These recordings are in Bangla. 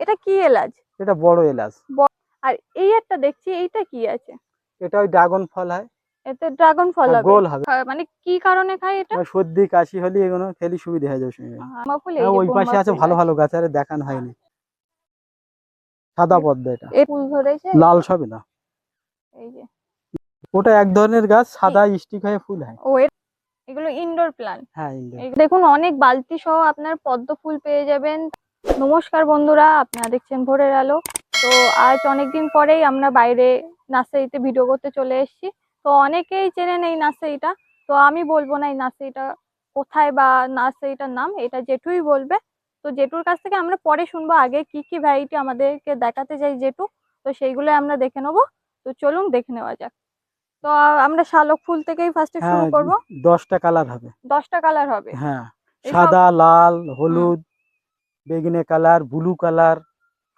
এটা কি এলাচ? এটা বড় এলাচ। আর এই একটা দেখছি এইটা কি আছে? এটা ওই ড্রাগন ফল হয়। এতে ড্রাগন ফল হ্যাঁ, হবে। গোল হবে। মানে কি কারণে খায় এটা? সর্দি কাশি হলে এগুলো খেলে সুবিধা হয়ে যাবে সঙ্গে আম্মা ফুল এই হ্যাঁ, যে ওই পাশে আছে ভালো ভালো গাছ আরে দেখানো হয়নি। সাদা পদ্ম এটা। এই ফুল ধরেছে? লাল সবে না। এই যে। ওটা এক ধরনের গাছ সাদা স্টিক হয়ে ফুল হয়। ও এগুলো ইনডোর প্লান্ট হ্যাঁ দেখুন অনেক বালতি সহ আপনার পদ্ম ফুল পেয়ে যাবেন। নমস্কার বন্ধুরা আপনারা দেখছেন ভোরের আলো। তো আজ অনেকদিন পরেই আমরা বাইরে নার্সারিতে ভিডিও করতে চলে এসেছি। তো অনেকেই চেনেন এই নার্সারিটা। তো আমি বলব না এই নার্সারিটা কোথায় বা নার্সারিটার নাম এটা জেঠুই বলবে। তো জেঠুর কাছ থেকে আমরা পরে শুনব আগে কি কি ভ্যারাইটি আমাদেরকে দেখাতে চাই জেঠু। তো সেইগুলো আমরা দেখে নেব। তো চলুন দেখে নেওয়া যাক। তো আমরা শালক ফুল থেকেই ফার্স্টে শুরু হ্যাঁ করব। দশটা কালার হবে। দশটা কালার হবে। হ্যাঁ সাদা লাল হলুদ বেগুনি কালার ব্লু কালার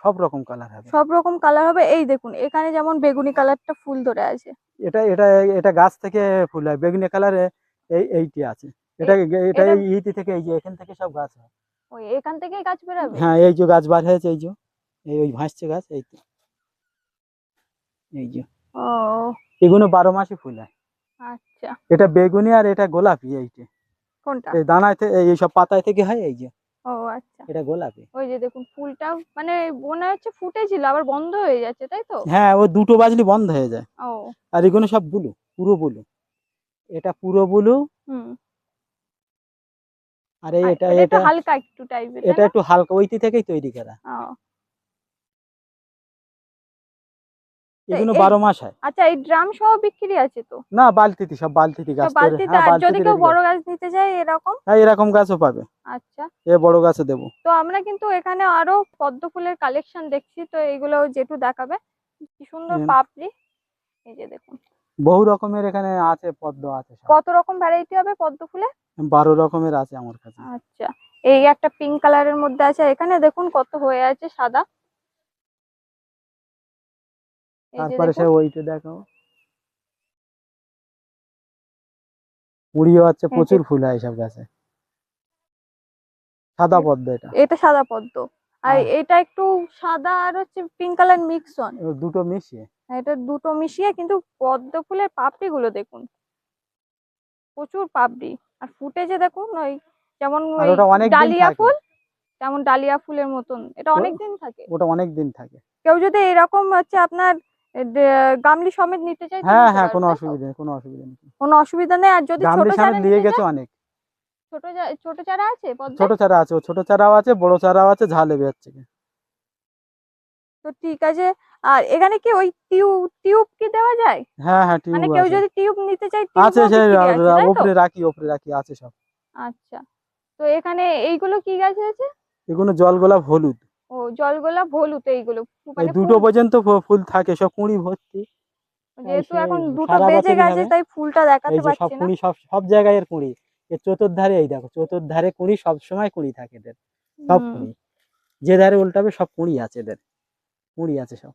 সব রকম কালার হবে। সব রকম কালার হবে। এই দেখুন এখানে যেমন বেগুনি কালারটা ফুল ধরে আছে। এটা এটা এটা গাছ থেকে ফুল হয়। বেগুনি কালারে এই এইটি আছে। এটা এটা এটা- এই ইতি থেকে এই যে এখান থেকে সব গাছ হয়। ওই এখান থেকেই গাছ বেরাবে? হ্যাঁ এই যে গাছ বার হয়েছে এই যে। এই ওই ভাসছে গাছ এই তো। এই যে। ও। এগুলো বারো মাসে ফুল হয়। আচ্ছা। এটা বেগুনি আর এটা গোলাপি এইটা। কোনটা? এই দানায় থেকে এই সব পাতায় থেকে হয় এই যে। ও আচ্ছা। এটা গোলাপি। ওই যে দেখুন ফুলটা মানে মনে হচ্ছে ফুটেছিল আবার বন্ধ হয়ে যাচ্ছে তাই তো? হ্যাঁ ও দুটো বাজলি বন্ধ হয়ে যায়। ও। আর এগুলো সব বুলু পুরো বুলু। এটা পুরো বুলু। হুম। আর এটা এটা হালকা একটু টাইপের এটা একটু হালকা ওইটি থেকেই তৈরি করা। এই- এগুলো বারো মাস হয়। আচ্ছা এই ড্রাম সহ বিক্রি আছে তো? না বালতিতে সব বালতিতে গাছ বালতিতে হ্যাঁ আর যদি কেউ বড় গাছ নিতে চায় এরকম? হ্যাঁ এরকম গাছও পাবে। আচ্ছা। এ বড় গাছও দেবো। তো আমরা কিন্তু এখানে আরও পদ্ম ফুলের কালেকশন দেখছি তো এগুলো জেঠু দেখাবে। কি সুন্দর পাপড়ি। এই যে দেখুন। বহু রকমের এখানে আছে পদ্ম আছে কত রকম ভ্যারাইটি হবে পদ্ম ফুলে? বারো রকমের আছে আমার কাছে। আচ্ছা এই একটা পিঙ্ক কালারের মধ্যে আছে এখানে দেখুন কত হয়ে আছে সাদা। তারপরে সে ওইটা দেখো। কুড়িও আছে প্রচুর ফুল হয় সব গাছে। সাদা পদ্ম এটা। এটা সাদা পদ্ম। আর হ্যাঁ। এটা একটু সাদা আর হচ্ছে পিঙ্ক কালার মিক্স অন দুটো মিশিয়ে? এটা দুটো মিশিয়ে কিন্তু পদ্ম ফুলের পাপড়ি গুলো দেখুন। প্রচুর পাপড়ি। আর ফুটেছে দেখুন ওই যেমন ডালিয়া ফুল যেমন ডালিয়া ফুলের মতন। এটা ও- অনেক দিন থাকে। ওটা অনেক দিন থাকে। কেউ যদি এরকম হচ্ছে আপনার গামলি সমেত নিতে তো হ্যাঁ হ্যাঁ কোনো অসুবিধা নেই কোনো অসুবিধা নেই। কোনো অসুবিধা নেই আর যদি ছোট গামলি নিতে দিয়ে গেছে অনেক। ছোট ছোট চারা আছে ছোট চারা আছে ছোট চারাও আছে বড় চারাও আছে ঝালে বেরোচ্ছে তো ঠিক আছে আর এখানে কি ওই টিউব টিউব কি দেওয়া যায়? হ্যাঁ হ্যাঁ মানে কেউ যদি টিউব নিতে চায় আছে আছে, উপরে রাখি উপরে রাখি আছে সব। আচ্ছা তো এখানে এইগুলো কি গাছ আছে এগুলো জল গোলাপ হলুদ। ও জল গোলাপ হলুদ এইগুলো। মানে দুটো পর্যন্ত ফুল থাকে সব কুঁড়ি ভর্তি। যেহেতু এখন দুটো বেজে গেছে তাই ফুলটা দেখাতে সব পারছি না। কুঁড়ি সব সব জায়গায় এর কুঁড়ি। এর চতুর্ধারে এই দেখো চতুর্ধারে কুঁড়ি সব সময় কুঁড়ি থাকে এদের। সব কুঁড়ি। যে ধারে উল্টাবে সব কুঁড়ি আছে এদের। কুঁড়ি আছে সব।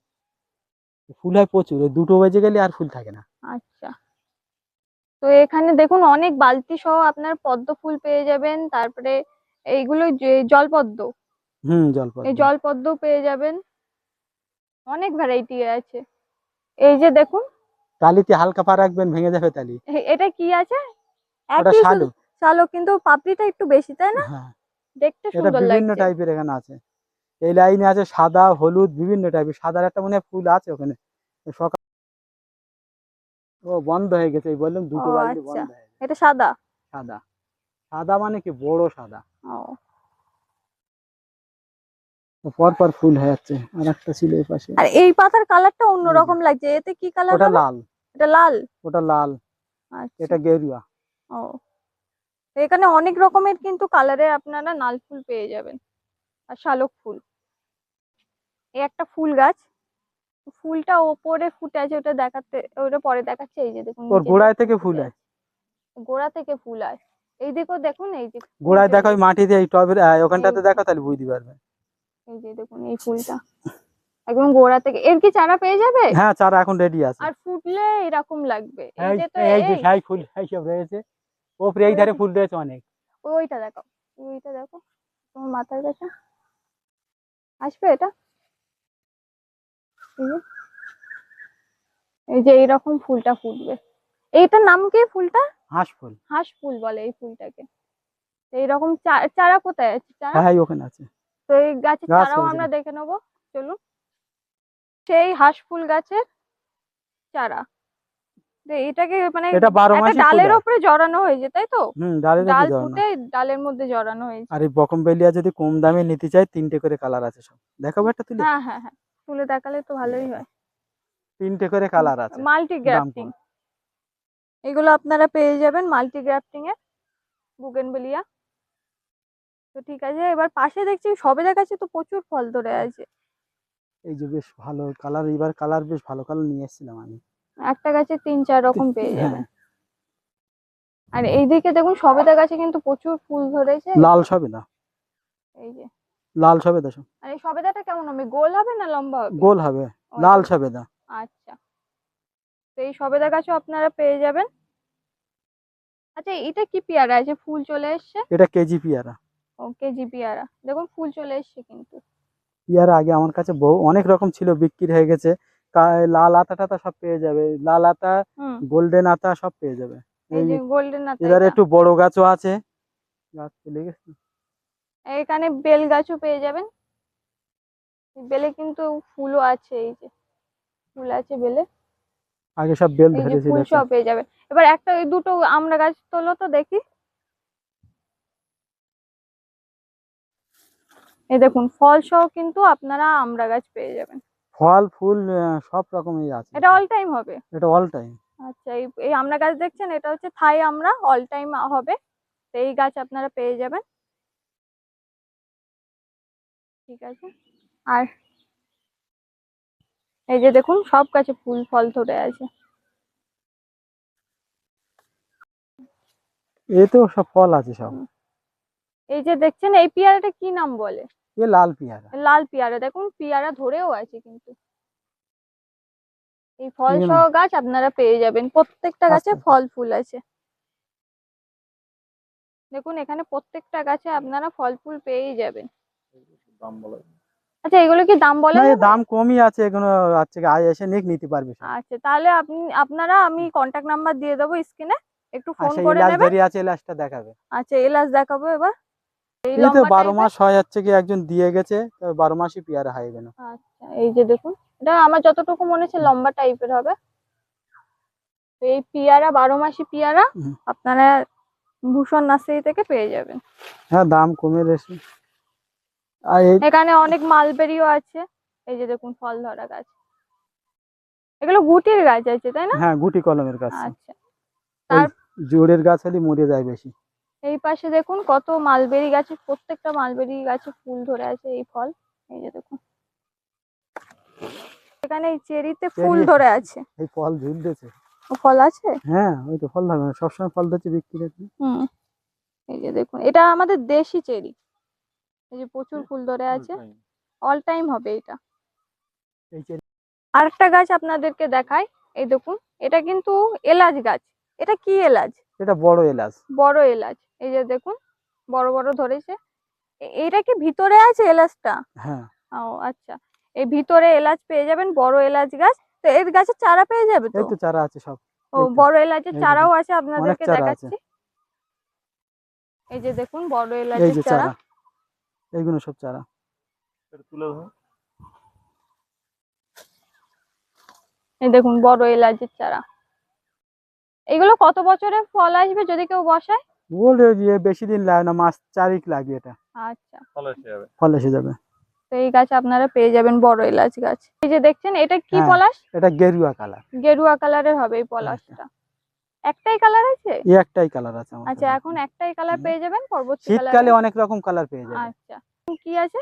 ফুল হয় প্রচুর দুটো বেজে গেলে আর ফুল থাকে না। আচ্ছা। তো এখানে দেখুন অনেক বালতি সহ আপনার পদ্ম ফুল পেয়ে যাবেন। তারপরে এইগুলো যে জলপদ্ম। হুম জল এই জলপদ্ম পেয়ে যাবেন। অনেক ভ্যারাইটি আছে। এই যে দেখুন। টালিতে হালকা পা রাখবেন ভেঙে যাবে তালি। এটা কি আছে? ওটা শালু। শালো। কিন্তু পাপড়িটা একটু বেশি তাই না? হ্যাঁ। দেখতে সুন্দর বিভিন্ন টাইপের এখানে আছে। এই লাইনে আছে সাদা হলুদ বিভিন্ন টাইপের সাদার একটা মনে হয় ফুল আছে ওখানে। সকাল ও বন্ধ হয়ে গেছে। এই বললাম দুটো বালতি আচ্ছা। বন্ধ হয়ে গেছে। এটা সাদা? সাদা। সাদা মানে কি? বড় সাদা। ও। পর পর ফুল হয়ে যাচ্ছে আর একটা ছিল এই পাশে। আর এই পাতার কালারটা। অন্যরকম লাগছে এতে কি কালার ওটা লাল। এটা লাল? ওটা লাল। আচ্ছা। এটা গেরুয়া। ও। এখানে অনেক রকমের কিন্তু কালারের আপনারা নাল ফুল পেয়ে যাবেন আর শালক ফুল। এই একটা ফুল গাছ ফুলটা ওপরে ফুটে আছে ওটা দেখাতে ওটা পরে দেখাচ্ছে এই যে দেখুন ওর গোড়ায় থেকে ফুল আছে। গোড়া থেকে ফুল হয় এই দেখো দেখুন এই যে গোড়ায় দেখো ওই মাটিতে এই টবের ওখানটাতে দেখো তাহলে বুঝতে পারবে। এই যে দেখুন এই ফুলটা। একদম গোড়া থেকে এর কি চারা পেয়ে যাবে? হ্যাঁ চারা এখন রেডি আছে। আর ফুটলে এরকম লাগবে। এই যে সাই ফুল রয়েছে। ওপরে এই ধারে ফুল রয়েছে অনেক। ওইটা দেখো ওইটা দেখো তোমার মাথার কাছে। আসবে এটা? এই যে। এই এইরকম ফুলটা ফুটবে। এইটার নাম কি ফুলটা? হাঁস ফুল। হাঁস ফুল বলে এই ফুলটাকে। এইরকম চারা কোথায় আছে? চারা? হ্যাঁ ওখানে আছে। তো এই গাছের চারাও আমরা দেখে নেব চলুন। সেই হাঁস ফুল গাছের চারা। এটাকে মানে এটা ডালের। ওপরে জড়ানো হয়েছে তাই তো? ডাল ফুটে ডালের মধ্যে জড়ানো হয়েছে। আর এই বকমবেলিয়া যদি কম দামে নিতে চাই তিনটে করে কালার আছে সব। দেখাবো একটা তুলে? হ্যাঁ হ্যাঁ হ্যাঁ। তুলে দেখালে তো ভালোই হয়। তিনটে করে কালার আছে। মাল্টি গ্রাফটিং এগুলো আপনারা পেয়ে যাবেন মাল্টি গ্রাফটিং এ বুগেনবেলিয়া। তো ঠিক আছে এবার পাশে দেখছি সবেদা গাছে তো প্রচুর ফল ধরে আছে। এই যে বেশ ভালো কালার এবার কালার বেশ ভালো কালার নিয়ে এসেছিলাম আমি। একটা গাছে তিন চার রকম পেয়ে হ্যাঁ। যাবেন আর এইদিকে দেখুন সবেদা গাছে কিন্তু প্রচুর ফুল ধরেছে। লাল সবেদা এই যে। লাল সবেদা সব। আর এই সবেদাটা কেমন হবে? গোল হবে না লম্বা হবে? গোল হবে। লাল সবেদা আচ্ছা। তো এই সবেদা গাছও আপনারা পেয়ে যাবেন। আচ্ছা এটা কি পেয়ারা? আছে ফুল চলে এসছে। এটা কেজি পিয়ারা। ও কেজি পেয়ারা। দেখুন ফুল চলে এসছে কিন্তু। পিয়ারা আগে আমার কাছে বহু অনেক রকম ছিল বিক্রি হয়ে গেছে। লাল আতা টাতা সব পেয়ে যাবে। লাল আতা গোল্ডেন আতা সব পেয়ে যাবে। এই যে গোল্ডেন এবার একটু বড় গাছও আছে। গাছ চলে গেছে। এখানে বেল গাছও পেয়ে যাবেন। বেলে কিন্তু ফুলও আছে এই যে। ফুল আছে বেলে। আগে সব বেল ধরেছিল ফুল সব পেয়ে যাবেন এবার একটা ওই দুটো আমরা গাছ তোলো তো দেখি। এই দেখুন ফল সহ কিন্তু আপনারা আমরা গাছ পেয়ে যাবেন। ফল ফুল সব রকমই আছে। এটা অল টাইম হবে? এটা অল টাইম আচ্ছা এই এই আমরা গাছ দেখছেন? এটা হচ্ছে থাই আমরা অল টাইম হবে। তো এই গাছ আপনারা পেয়ে যাবেন। ঠিক আছে। আর এই যে দেখুন সব গাছে ফুল ফল ধরে আছে। এতেও সব ফল আছে সব। এই যে দেখছেন এই পেয়ারাটা কি নাম বলে? এ লাল পিয়ারা। লাল পেয়ারা দেখুন পেয়ারা ধরেও আছে কিন্তু। এই ফল সহ গাছ আপনারা পেয়ে যাবেন। প্রত্যেকটা গাছে আচ্ছা। ফল ফুল আছে। দেখুন এখানে প্রত্যেকটা গাছে আপনারা ফল ফুল পেয়েই যাবেন। আচ্ছা এগুলো কি দাম বলে দাম কমই আছে এগুলো আজকে এসে নিক নিতে পারবে আচ্ছা তাহলে আপনি আপনারা আমি কন্ট্যাক্ট নাম্বার দিয়ে দেবো স্ক্রিনে একটু ফোন করে ইলাচ নেবেন। আছে দেখাবে। আচ্ছা এলাচ দেখাবো এবার। এই এই তো বারো মাস হয় যাচ্ছে কি একজন দিয়ে গেছে বারো মাসই পেয়ারা হয় আচ্ছা এই যে দেখুন এটা আমার যতটুকু মনে হচ্ছে লম্বা টাইপের হবে। এই পিয়ারা বারো মাসি পিয়ারা আপনারা ভূষণ নার্সারি থেকে পেয়ে যাবেন। হ্যাঁ দাম কমে আর এখানে অনেক মালবেরিও আছে। এই যে দেখুন ফল ধরা গাছ। এগুলো গুটির গাছ আছে তাই না? হ্যাঁ গুটি কলমের গাছ। আচ্ছা। জোরের গাছ হলে মরে যায় বেশি। এই পাশে দেখুন কত মালবেরি গাছে প্রত্যেকটা মালবেরি গাছে ফুল ধরে আছে এই ফল। এই যে দেখুন। এখানে এই চেরিতে ফুল ধরে আছে। এই ফল ঝুলতেছে। ও ফল আছে? হ্যাঁ ওই তো ফল না সবসময় ফল ধরছে বিক্রি হচ্ছে হুম। এই যে দেখুন এটা আমাদের দেশি চেরি। এই যে প্রচুর ফুল ধরে আছে। অল টাইম হবে এটা। এই চেরি। আরেকটা গাছ আপনাদেরকে দেখাই। এই দেখুন এটা কিন্তু এলাচ গাছ। এটা কি এলাচ? এটা বড় এলাচ। বড় এলাচ। এই যে দেখুন বড় বড় ধরেছে। এটা কি ভিতরে আছে এলাচটা? হ্যাঁ। ও আচ্ছা। এই ভিতরে এলাচ পেয়ে যাবেন বড় এলাচ গাছ। তো এর গাছের চারা পেয়ে যাবে তো? এই তো চারা আছে সব। ও বড় এলাচের চারাও আছে আপনাদেরকে দেখাচ্ছি। এই যে দেখুন বড় এলাচের চারা। চারা। এইগুলো সব চারা। এই দেখুন বড় এলাচের চারা। এগুলো কত বছরে ফল আসবে যদি কেউ বসায়? বলে যে বেশি দিন লাগে না মাস চারিক লাগে এটা। আচ্ছা। ফল এসে যাবে। ফল এসে তো এই গাছ আপনারা পেয়ে যাবেন বড় এলাচ গাছ। এই যে দেখছেন এটা কি হ্যাঁ। পলাশ? এটা গেরুয়া কালার। গেরুয়া কালারের হবে এই পলাশটা। একটাই কালার আছে? এই একটাই কালার আছে আচ্ছা এখন একটাই কালার পেয়ে যাবেন পরবর্তী শীতকালে অনেক রকম কালার পেয়ে যাবেন। আচ্ছা। কি আছে?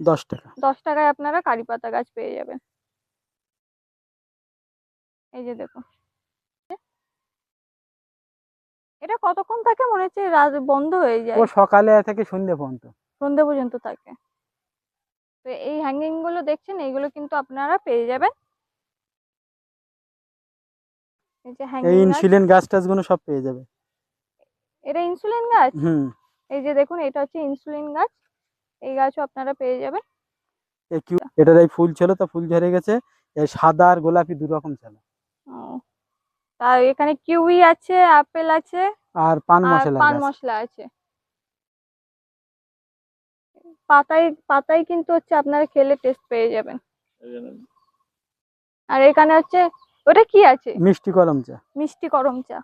দশ টাকা। দশ টাকায় আপনারা কারি পাতা গাছ পেয়ে যাবেন। এই যে দেখুন। এটা কতক্ষণ থাকে মনে হচ্ছে রাত বন্ধ হয়ে যায়। ও সকালে থেকে সন্ধ্যে পর্যন্ত। সন্ধে পর্যন্ত থাকে। তো এই হ্যাঙ্গিংগুলো দেখছেন এইগুলো কিন্তু আপনারা পেয়ে যাবেন। এই যে হ্যাঙ্গিং গাছ। ইনসুলিন গাছ টাছগুলো সব পেয়ে যাবে। এটা ইনসুলিন গাছ? হুম। এই যে দেখুন এটা হচ্ছে ইনসুলিন গাছ। এই গাছও আপনারা পেয়ে যাবেন। এই এটার এই ফুল ছিল তো ফুল ঝরে গেছে। এই সাদা আর গোলাপি দু রকম ছিল তা এখানে কিউই আছে আপেল আছে আর পান মশলা পান মশলা আছে। পাতায় পাতায় কিন্তু হচ্ছে আপনারা খেলে টেস্ট পেয়ে যাবেন। আর এখানে হচ্ছে ওটা কি আছে? মিষ্টি কলম চা। মিষ্টি করম চা।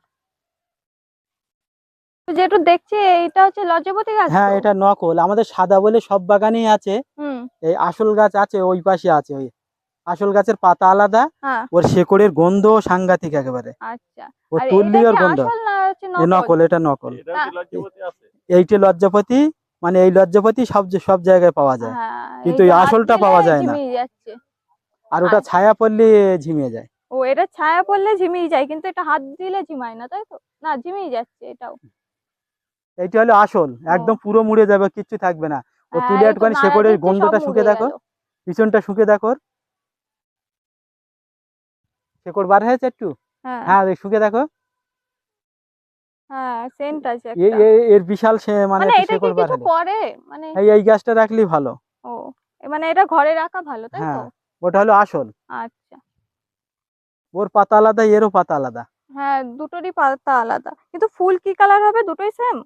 যেটু দেখছি এইটা হচ্ছে লজ্জাপতি গাছ হ্যাঁ এটা নকল। আমাদের সাদা বলে সব বাগানেই আছে। হুম। এই আসল গাছ আছে ওই পাশে আছে ওই আসল গাছের পাতা আলাদা হ্যাঁ। ওর শেকড়ের গন্ধ সাংঘাতিক একেবারে। আচ্ছা। ও তুললি ওর কি গন্ধ। নকল? এটা নকল। এইটা লজ্জাপতি মানে এই লজ্জাপতি সব সব জায়গায় পাওয়া যায়। হ্যাঁ কিন্তু আসলটা পাওয়া যায় না। আর ওটা আচ্ছা। ছায়া পড়লে ঝিমিয়ে যায়। ও এটা ছায়া পড়লে ঝিমিয়ে যায় কিন্তু এটা হাত দিলে ঝিমায় না তাই তো? না ঝিমিয়ে যাচ্ছে এটাও। এইটা হলো আসল একদম পুরো মুড়ে যাবে কিচ্ছু থাকবে না। ও হ্যাঁ, তুলে একটুখানি শেকড়ের গন্ধটা শুকে দেখো। পিছনটা শুকে দেখো। শেকড় বার হয়েছে একটু? হ্যাঁ। হ্যাঁ শুকে দেখো। এর বিশাল মানে এটা শেকড় বার কিছু মানে এই এই গাছটা রাখলেই ভালো। ও মানে এটা ঘরে রাখা ভালো তাই তো? হ্যাঁ ওটা হলো আসল। আচ্ছা। ওর পাতা আলাদা এরও পাতা আলাদা। হ্যাঁ দুটোরই পাতা আলাদা। কিন্তু ফুল কি কালার হবে? দুটোই সেম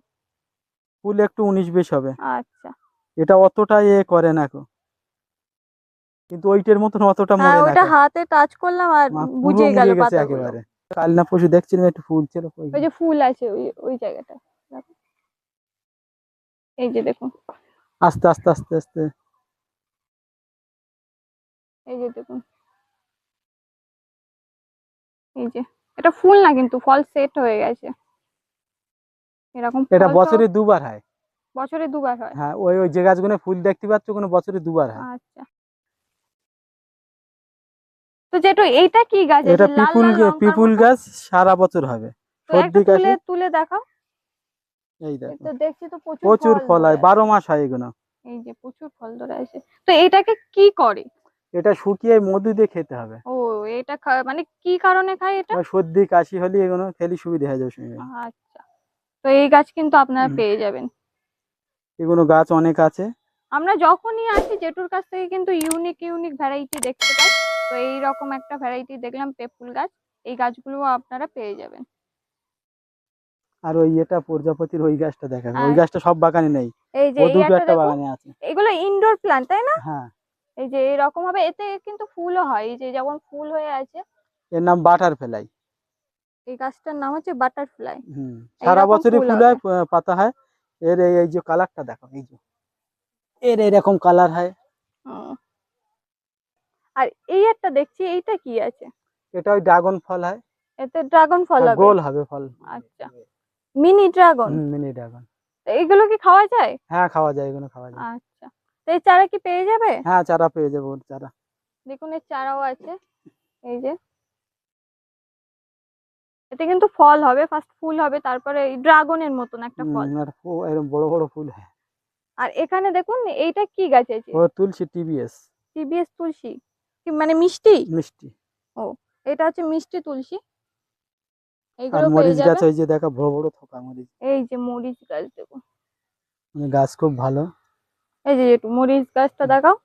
ফুল একটু উনিশ বিশ হবে। আচ্ছা। এটা অতটা এ করে না কিন্তু ওইটার মতন অতটা হ্যাঁ মরে না ওটা হাতে টাচ করলাম আর বুঝে গেল একেবারে। কাল না পরশু দেখছিলাম একটু ফুল ছিল ওই যে ফুল আছে ওই ওই জায়গাটা। এই যে দেখুন। আস্তে আস্তে আস্তে আস্তে। এই যে দেখুন। এই যে এটা ফুল না কিন্তু ফল সেট হয়ে গেছে। এরকম এটা বছরে দুবার হয়। বছরে দুবার হয়। হ্যাঁ ওই ওই যে গাছগুলো ফুল দেখতে পাচ্ছ কোনো বছরে দুবার হয়। আচ্ছা। তো যেটা এইটা কি গাছ? এটা পিপুল পিপুল গাছ সারা বছর হবে। সর্দি কাশি তুলে দেখাও। এই দেখো। তো দেখছি তো প্রচুর প্রচুর ফল হয় ধরে। বারো মাস হয় এগুলো। এই যে প্রচুর ফল ধরে আছে তো এইটাকে কি করে? এটা শুকিয়ে মধু দিয়ে খেতে হবে। ও এটা মানে কি কারণে খায় এটা? সর্দি কাশি হলে এগুলো খেলে সুবিধা হয়ে যাবে আচ্ছা। তো এই গাছ কিন্তু আপনারা পেয়ে যাবেন। এগুলো গাছ অনেক আছে। আমরা যখনই আসি জেঠুর কাছ থেকে কিন্তু ইউনিক ইউনিক ভ্যারাইটি দেখতে পাই। তো এই রকম একটা ভ্যারাইটি দেখলাম পেপুল গাছ এই গাছগুলো আপনারা পেয়ে যাবেন। আর ওই এটা প্রজাপতির ওই গাছটা দেখাবে ওই গাছটা সব বাগানে নেই এই যে দুটো একটা বাগানে আছে। এগুলো ইনডোর প্ল্যান্ট তাই না? হ্যাঁ। এই যে এরকম ভাবে এতে কিন্তু ফুলও হয় এই যে যেমন ফুল হয়ে আছে। এর নাম বাটার ফেলাই এই গাছটার নাম হচ্ছে বাটারফ্লাই হুম সারা এইরকম বছরই ফুল হয় পাতা হয়। এর এই এই যে কালারটা দেখো এই যে। এর এরকম কালার হয়। আর এই একটা দেখছি এইটা কি আছে? এটা ওই ড্রাগন ফল হয়। এতে ড্রাগন ফল হবে। গোল হবে ফল। আচ্ছা। মিনি ড্রাগন মিনি ড্রাগন এগুলো কি খাওয়া যায়? হ্যাঁ খাওয়া যায় এগুলো খাওয়া যায়। আচ্ছা। তো এই চারা কি পেয়ে যাবে? হ্যাঁ চারা পেয়ে যাব ওর চারা। দেখুন এর চারাও আছে। এই যে। এতে কিন্তু ফল হবে ফার্স্ট ফুল হবে তারপরে এই ড্রাগনের মতন একটা ফল। আর এরকম বড় বড় ফুল। হয় আর এখানে দেখুন এইটা কি গাছ আছে? ও তুলসী টিবিএস টিবিএস তুলসী। মানে মিষ্টি? মিষ্টি। ও এটা হচ্ছে মিষ্টি তুলসী। এইগুলো মরিচ গাছ ওই যে দেখা বড় বড় থোকা মরিচ। এই যে মরিচ গাছ দেখো। মানে গাছ খুব ভালো। এই যে একটু মরিচ গাছটা দেখাও।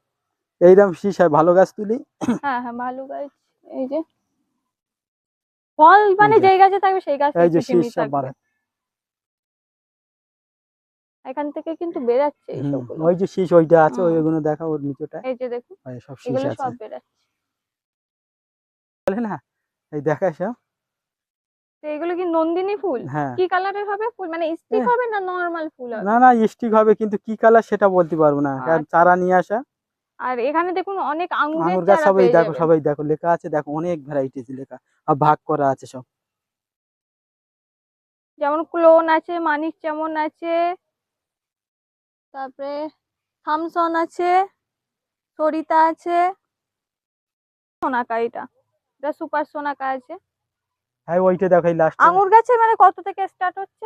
এইরকম হয় ভালো গাছ তুলি। হ্যাঁ হ্যাঁ ভালো গাছ এই যে। ফল মানে যে। যেই গাছে থাকবে সেই গাছ এই যে শীষ সব। এখান থেকে কিন্তু বেরাচ্ছে এইসবগুলো ওই যে শীষ ওইটা আছে। ওইগুলো দেখা ওর নিচেটা। এই যে ওই সব শীষ আছে। সব বেরাচ্ছে বলে না এই দেখা সব তো এগুলো কি নন্দিনী ফুল? হ্যাঁ। কি কালারের হবে ফুল? মানে স্টিক হ্যাঁ। হবে না নরমাল ফুল হবে? না না স্টিক হবে কিন্তু কি কালার সেটা বলতে পারব না কারণ। চারা নিয়ে আসা। আর এখানে দেখুন অনেক আঙ্গুরের গাছ চারা সবাই দেখো। সবাই দেখো লেখা আছে দেখো অনেক ভ্যারাইটিস লেখা আর ভাগ করা আছে সব। যেমন ক্লোন আছে মানিক যেমন আছে তারপরে থামসন আছে সরিতা আছে। সোনাকা এটা এটা সুপার সোনাকা আছে। হ্যাঁ ওইটা দেখো এই লাস্ট আঙ্গুর গাছে মানে কত থেকে স্টার্ট হচ্ছে?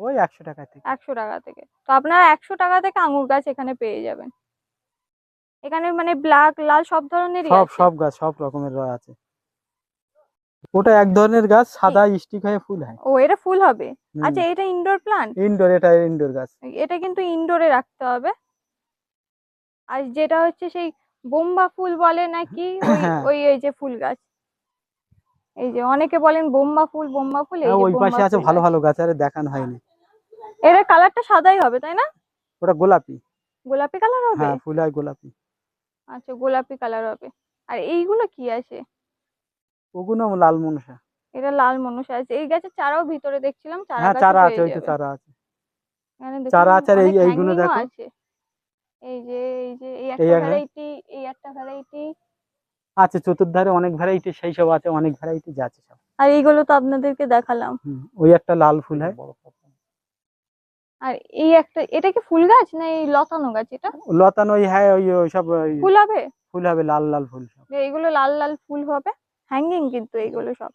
ওই একশো টাকা থেকে। একশো টাকা থেকে। তো আপনারা একশো টাকা থেকে আঙ্গুর গাছ এখানে পেয়ে যাবেন। এখানে মানে ব্ল্যাক লাল সব ধরনেরই সব সব গাছ সব রকমের আছে। ওটা এক ধরনের গাছ সাদা স্টিক হয়ে ফুল হয়। ও এটা ফুল হবে? আচ্ছা এটা ইনডোর প্লান্ট ইনডোর এটা ইনডোর গাছ। এটা কিন্তু ইনডোরে রাখতে হবে। আর যেটা হচ্ছে সেই বোম্বা ফুল বলে নাকি? ওই হ্যাঁ। ওই এই যে ফুল গাছ। এই যে অনেকে বলেন বোম্বা ফুল বোম্বা ফুল এই হ্যাঁ, ওই পাশে আছে ভালো ভালো গাছ আরে দেখানো হয়নি। এর কালারটা সাদাই হবে তাই না? ওটা গোলাপি। গোলাপি কালার হবে? হ্যাঁ ফুল আর গোলাপি। আচ্ছা গোলাপি কালার হবে। আর এইগুলো কি আছে? ওগুলো লাল মনসা এটা লাল মনুষ আছে। এই গাছের চারাও ভিতরে দেখছিলাম চারা হ্যাঁ চারা আছে ওই তো চারা আছে। চারা আছে আর এই- এইগুলো দেখো। এই যে এই যে এই একটা। ভ্যারাইটি এই একটা ভ্যারাইটি আছে চতুর্ধারে অনেক ভ্যারাইটি সেই সব আছে অনেক ভ্যারাইটি আছে সব। আর এইগুলো তো আপনাদেরকে দেখালাম। ওই একটা লাল ফুল হয়। আর এই একটা এটা কি ফুল গাছ না এই লতানো গাছ এটা? লতানো ওই হ্যাঁ ওই ওই সব ফুল হবে? ফুল হবে লাল লাল ফুল সব। এইগুলো লাল লাল ফুল হবে? হ্যাঙ্গিং কিন্তু এইগুলো সব।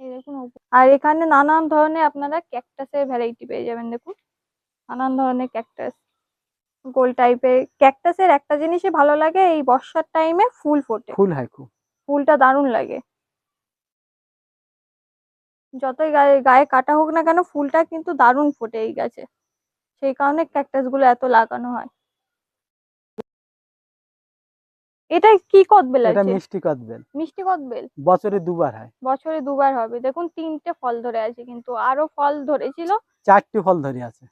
এই দেখুন আর এখানে নানান ধরনের আপনারা ক্যাকটাসের ভ্যারাইটি পেয়ে যাবেন দেখুন। নানান ধরনের ক্যাকটাস গোল টাইপের ক্যাকটাসের একটা জিনিসই ভালো লাগে এই বর্ষার টাইমে ফুল ফোটে। ফুল হয় খুব। ফুলটা দারুণ লাগে। যতই গায়ে গায়ে কাটা হোক না কেন ফুলটা কিন্তু দারুণ ফোটে এই গাছে। সেই কারণে ক্যাকটাসগুলো এত লাগানো হয়। এটা কি কদবেল এটা আছে? মিষ্টি কদবেল। মিষ্টি কদবেল? বছরে দুবার হয়। বছরে দুবার হবে। দেখুন তিনটে ফল ধরে আছে কিন্তু আরও ফল ধরেছিল। চারটি ফল ধরে আছে।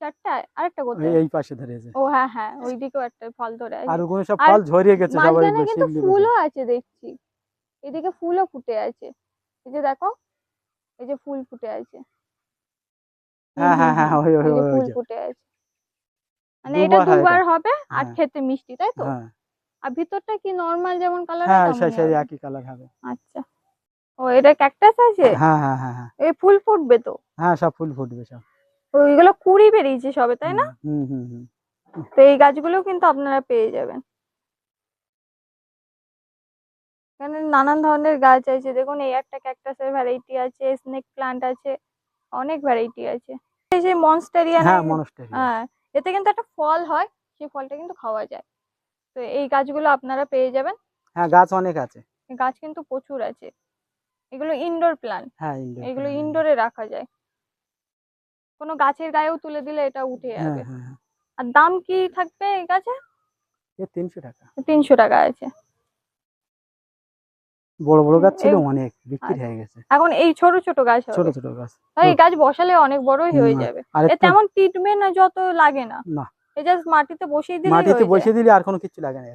চারটা? আরেকটা ওই কোথায়? এই পাশে ধরে আছে। ও হ্যাঁ হ্যাঁ ওইদিকেও একটা ফল ধরে আছে। আর ওগুলো সব ফল ঝরিয়ে গেছে সবাই মাঝখানে কিন্তু ফুলও আছে দেখছি। এদিকে ফুলও ফুটে আছে। এই যে দেখো এই যে ফুল ফুটে আছে। হ্যাঁ হ্যাঁ হ্যাঁ ওই ফুল ফুটে আছে। মানে এটা দুবার এটা। দুবার হবে আর হ্যাঁ। খেতে মিষ্টি তাই তো? হ্যাঁ। আর ভিতরটা কি নর্মাল যেমন কালার হ্যাঁ সেই সেই একই কালার হবে। আচ্ছা। ও এটা ক্যাকটাস আছে? হ্যাঁ হ্যাঁ হ্যাঁ হ্যাঁ। এই ফুল ফুটবে তো? হ্যাঁ সব ফুল ফুটবে সব। ওইগুলো কুড়ি বেরিয়েছে সবে তাই না? হুম হুম হুম তো এই গাছগুলো কিন্তু আপনারা পেয়ে যাবেন। এখানে নানান ধরনের গাছ আছে। দেখুন এই একটা ক্যাকটাসের ভ্যারাইটি আছে স্নেক প্লান্ট আছে অনেক ভ্যারাইটি আছে। এই যে মনস্টেরিয়া হ্যাঁ মনস্টারি হ্যাঁ এতে কিন্তু একটা ফল হয় সেই ফলটা কিন্তু খাওয়া যায়। তো এই গাছগুলো আপনারা পেয়ে যাবেন। হ্যাঁ গাছ অনেক আছে। গাছ কিন্তু প্রচুর আছে। এগুলো ইনডোর প্ল্যান্ট হ্যাঁ এগুলো ইনডোরে রাখা যায়। কোনো গাছের গায়েও তুলে দিলে এটা উঠে হ্যাঁ যাবে। হ্যাঁ হ্যাঁ। আর দাম কি থাকবে এই গাছে? এ তিনশো টাকা। তিনশো টাকা আছে। বড় বড় গাছ ছিল অনেক বিক্রি আচ্ছা। হয়ে গেছে। এখন এই ছোট ছোট গাছ ছোট ছোট গাছ। এই গাছ বসালে অনেক বড়ই হয়ে যাবে। তেমন ট্রিটমেন্ট যত লাগে না। না। এই জাস্ট মাটিতে বসিয়ে দিলেই মাটিতে বসিয়ে দিলে আর কোনো কিছু লাগে না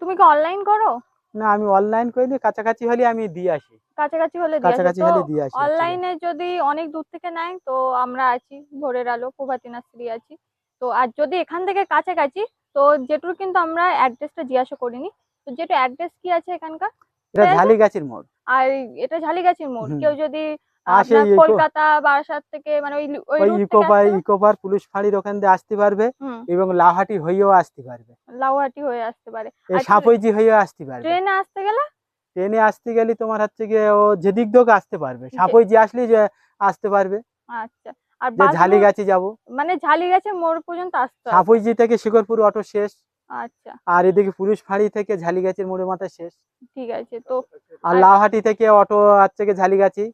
তুমি কি অনলাইন করো? না আমি অনলাইন করে দিই কাছাকাছি হলে আমি দিয়ে আসি। কাছাকাছি হলে কাছাকাছি হলে দিয়ে আসি অনলাইনে যদি অনেক দূর থেকে নেয় তো আমরা আছি ভোরের আলো প্রভাতী নার্সারি আছি। তো আর যদি এখান থেকে কাছাকাছি তো যেটুর কিন্তু আমরা অ্যাড্রেসটা জিজ্ঞাসা করিনি। তো যেটু অ্যাড্রেস কি আছে এখানকার? এটা ঠিক আছে। ঝালি গাছের মোড়। আর এটা ঝালিগাছির মোড়। কেউ যদি আসে কলকাতা বারাসাত থেকে মানে ওই আসতে হবে। ইকোপার পুলিশ ফাঁড়ির ওখান দিয়ে আসতে পারবে এবং লাহাটি হয়েও আসতে পারবে। লাউহাটি হয়ে আসতে পারে। এই সাপইজি হয়েও আসতে পারবে। ট্রেনে আসতে গেলে? ট্রেনে আসতে গেলে তোমার হচ্ছে গিয়ে ও যেদিক দিয়ে হোক আসতে পারবে। সাপইজি আসলে যে আসতে পারবে। আচ্ছা। আর মোড়- যাব। মানে ঝালিগাছের মোড় পর্যন্ত আসতে সাপইজি থেকে শিকরপুর অটো শেষ। আচ্ছা। আর এদিকে পুলিশ ফাঁড়ি থেকে ঝালি গাছের মোড়ের মাথা শেষ। ঠিক আছে তো আর লাহাটি থেকে অটো গিয়ে ঝালিগাছি।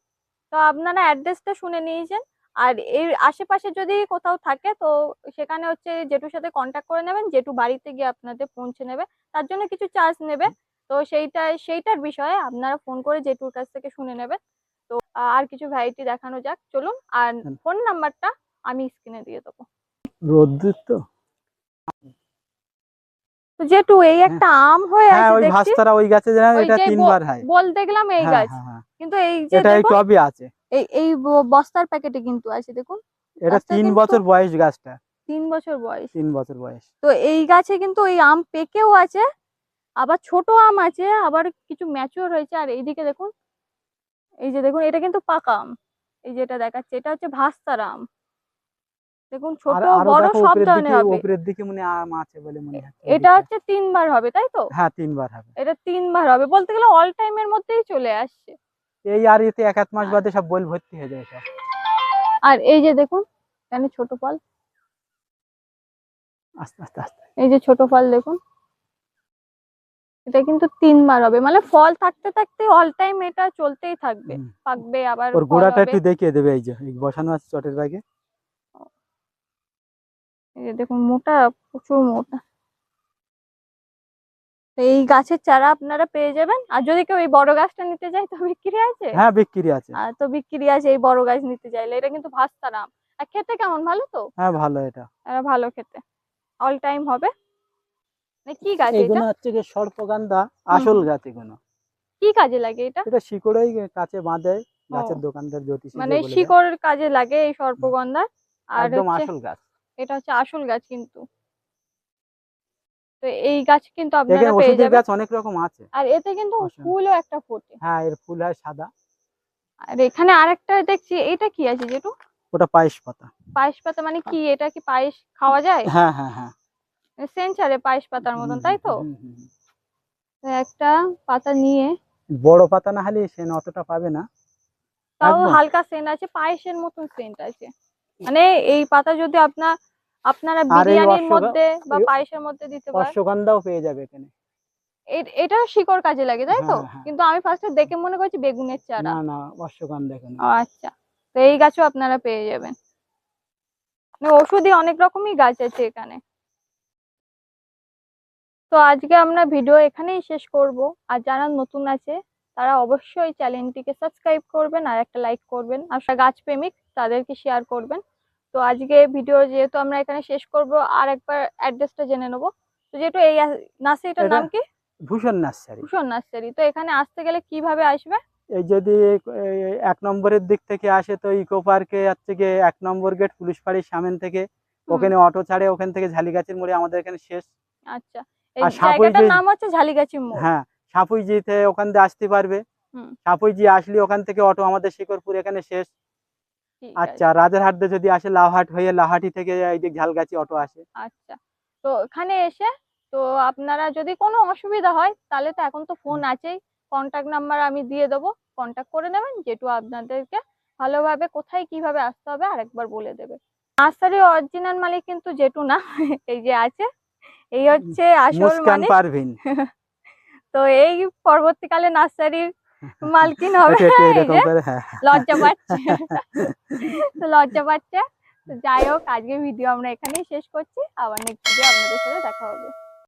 তো আপনারা অ্যাড্রেসটা শুনে নিয়েছেন। আর এর আশেপাশে যদি কোথাও থাকে তো সেখানে হচ্ছে জেঠুর সাথে কন্ট্যাক্ট করে নেবেন। জেঠু বাড়িতে গিয়ে আপনাদের পৌঁছে নেবে। তার জন্য কিছু চার্জ নেবে। তো সেইটা সেইটার বিষয়ে আপনারা ফোন করে জেঠুর কাছ থেকে শুনে নেবেন। তো আর কিছু ভ্যারাইটি দেখানো যাক। চলুন আর ফোন নাম্বারটা আমি স্ক্রিনে দিয়ে দেবো। রোদ্দুর তো? জেঠু এই একটা আম হয়ে হ্যাঁ আছে ওই ভাস্তারা ওই গাছে জানেন এটা তিনবার হয়। বল দেখলাম এই হ্যাঁ, গাছ। হ্যাঁ, হ্যাঁ। কিন্তু এই যে এটা এই টবে আছে। এই এই বস্তার প্যাকেটে কিন্তু আছে দেখুন। এটা তিন বছর বয়স গাছটা। তিন বছর বয়স। তিন বছর বয়স। তো এই গাছে কিন্তু ওই আম পেকেও আছে আবার ছোট আম আছে আবার কিছু ম্যাচিওর হয়েছে। আর এইদিকে দেখুন এই যে দেখুন এটা কিন্তু পাকা আম। এই যেটা দেখাচ্ছে এটা হচ্ছে ভাস্তার আম। দেখুন ছোট বড় সব ধরনের হবে। উপরের দিকে মনে আম আছে বলে মনে হচ্ছে এটা হচ্ছে তিনবার হবে তাই তো? হ্যাঁ তিনবার হবে। এটা তিনবার হবে। বলতে গেলে অল টাইমের মধ্যেই চলে আসছে। এই আর এতে এক আধ মাস হ্যাঁ। বাদে সব বল ভর্তি হয়ে যায় সব। আর এই যে দেখুন এখানে ছোট ফল। আস্তে আস্তে আস্তে। এই যে ছোট ফল দেখুন। এটা কিন্তু তিনবার হবে। মানে ফল থাকতে থাকতে অল টাইম এটা চলতেই থাকবে। পাকবে আবার ওর গোড়াটা একটু দেখিয়ে দেবে এই যে বসানো আছে চটের ব্যাগে এই যে দেখুন মোটা প্রচুর মোটা। এই গাছের চারা আপনারা পেয়ে যাবেন। আর যদি কেউ এই বড় গাছটা নিতে চায় তো বিক্রি আছে? হ্যাঁ বিক্রি আছে। আর তো বিক্রি আছে এই বড় গাছ নিতে চাইলে। এটা কিন্তু ভাস্তার আম। আর খেতে কেমন? ভালো তো? হ্যাঁ ভালো এটা। এটা ভালো খেতে। অল টাইম হবে। মানে কি গাছ এটা? এগুলো হচ্ছে যে সর্পগান্ধা আসল গাছ এগুলো। কি কাজে লাগে এটা? এটা শিকড়েই কাছে বাঁধে গাছের দোকানদার জ্যোতিষী মানে শিকড় কাজে লাগে এই সর্পগন্ধা। আর একদম আসল গাছ। এটা হচ্ছে আসল গাছ কিন্তু। তো এই গাছ কিন্তু আপনারা পেয়ে যাবেন। গাছ অনেক রকম আছে। আর এতে কিন্তু ফুলও একটা ফোটে। হ্যাঁ এর ফুল হয় সাদা। আর এখানে আরেকটা দেখছি এটা কি আছে যেটু ওটা পায়েস পাতা। পায়েস পাতা মানে কি? এটা কি পায়েস খাওয়া যায়? হ্যাঁ হ্যাঁ হ্যাঁ। সেঞ্চারে পায়েস পাতার মতন তাই তো? একটা পাতা নিয়ে বড় পাতা না হলে সে অতটা পাবে না। তাও হালকা সেন্ট আছে পায়েসের মতন সেন্ট আছে। মানে এই পাতা যদি আপনার আপনারা বিরিয়ানির মধ্যে বা পায়েসের মধ্যে দিতে পারেন। অশ্বগন্ধাও পেয়ে যাবে এখানে। এটা শিকড় কাজে লাগে তাই তো? হ্যাঁ, হ্যাঁ। কিন্তু আমি ফার্স্টে দেখে মনে করছি বেগুনের চারা। না না অশ্বগন্ধা এখানে ও আচ্ছা। তো এই গাছও আপনারা পেয়ে যাবেন। মানে ওষুধি অনেক রকমই গাছ আছে এখানে। তো আজকে আমরা ভিডিও এখানেই শেষ করব। আর যারা নতুন আছে তারা অবশ্যই চ্যানেলটিকে সাবস্ক্রাইব করবেন আর একটা লাইক করবেন। আর গাছ প্রেমিক তাদেরকে শেয়ার করবেন। তো আজকে ভিডিও যেহেতু আমরা এখানে শেষ করব আর একবার অ্যাড্রেসটা জেনে নেব। তো যেহেতু এই নার্সারিটার নাম কি? ভূষণ নার্সারি। ভূষণ নার্সারি। তো এখানে আসতে গেলে কীভাবে আসবে? এই যদি এক নম্বরের দিক থেকে আসে তো ইকো পার্কে হচ্ছে গিয়ে এক নম্বর গেট পুলিশ ফাঁড়ির সামনে থেকে ওখানে অটো ছাড়ে ওখান থেকে ঝালিগাছির মোড়ে আমাদের এখানে শেষ। আচ্ছা। এই আর সাপুই জায়গাটার নাম হচ্ছে ঝালিগাছি মোড়। হ্যাঁ সাপুইজিতে ওখান দিয়ে আসতে পারবে। হুম। সাপুইজি আসলে ওখান থেকে অটো আমাদের শিকরপুর এখানে শেষ। আচ্ছা রাজারহাট দিয়ে যদি আসে লাহাট হয়ে লাহাটি থেকে এই দিক ঝালগাছি অটো আসে। আচ্ছা তো এখানে এসে তো আপনারা যদি কোনো অসুবিধা হয় তাহলে তো এখন তো ফোন আছেই। কন্ট্যাক্ট নাম্বার আমি দিয়ে দেবো। কন্ট্যাক্ট করে নেবেন যেটু আপনাদেরকে ভালোভাবে কোথায় কীভাবে আসতে হবে আরেকবার বলে দেবে। নার্সারি অরিজিনাল মালিক কিন্তু যেটু না এই যে আছে। এই হচ্ছে আসল পারভিন। তো এই পরবর্তীকালে নার্সারির মালকিন হবে। এটা এই এরকম যে করে হ্যাঁ লজ্জা পাচ্ছে। তো লজ্জা পাচ্ছে। তো যাই হোক আজকের ভিডিও আমরা এখানেই শেষ করছি। আবার নেক্সট ভিডিও আপনাদের সাথে দেখা হবে।